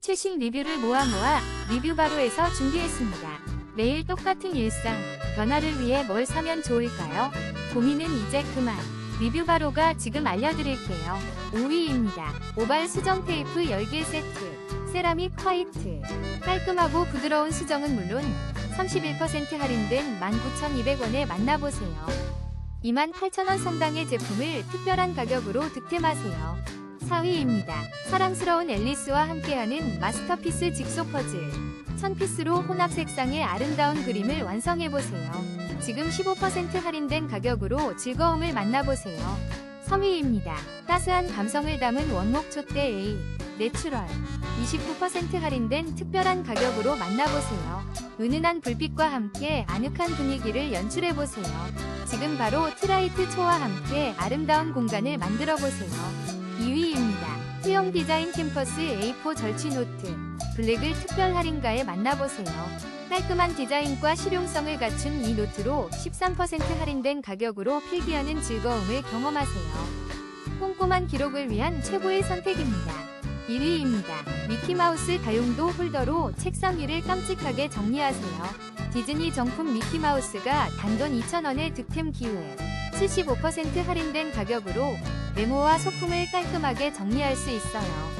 최신 리뷰를 모아 모아 리뷰 바로에서 준비했습니다. 매일 똑같은 일상, 변화를 위해 뭘 사면 좋을까요? 고민은 이제 그만. 리뷰 바로가 지금 알려드릴게요. 5위입니다. 오발 수정 테이프 10개 세트. 세라믹 화이트. 깔끔하고 부드러운 수정은 물론 31% 할인된 19,200원에 만나보세요. 28,000원 상당의 제품을 특별한 가격으로 득템하세요. 4위입니다. 사랑스러운 앨리스와 함께하는 마스터피스 직소 퍼즐. 1000피스로 혼합 색상의 아름다운 그림을 완성해보세요. 지금 15% 할인된 가격으로 즐거움을 만나보세요. 3위입니다. 따스한 감성을 담은 원목 촛대 A 내추럴 29% 할인된 특별한 가격으로 만나보세요. 은은한 불빛과 함께 아늑한 분위기를 연출해보세요. 지금 바로 트라이트 초와 함께 아름다운 공간을 만들어보세요. 2위입니다. 수영 디자인 캠퍼스 A4 절취 노트 블랙을 특별 할인가에 만나보세요. 깔끔한 디자인과 실용성을 갖춘 이 노트로 13% 할인된 가격으로 필기하는 즐거움을 경험하세요. 꼼꼼한 기록을 위한 최고의 선택입니다. 1위입니다. 미키마우스 다용도 홀더로 책상 위를 깜찍하게 정리하세요. 디즈니 정품 미키마우스가 단돈 2,000원의 득템 기회. 75% 할인된 가격으로 메모와 소품을 깔끔하게 정리할 수 있어요.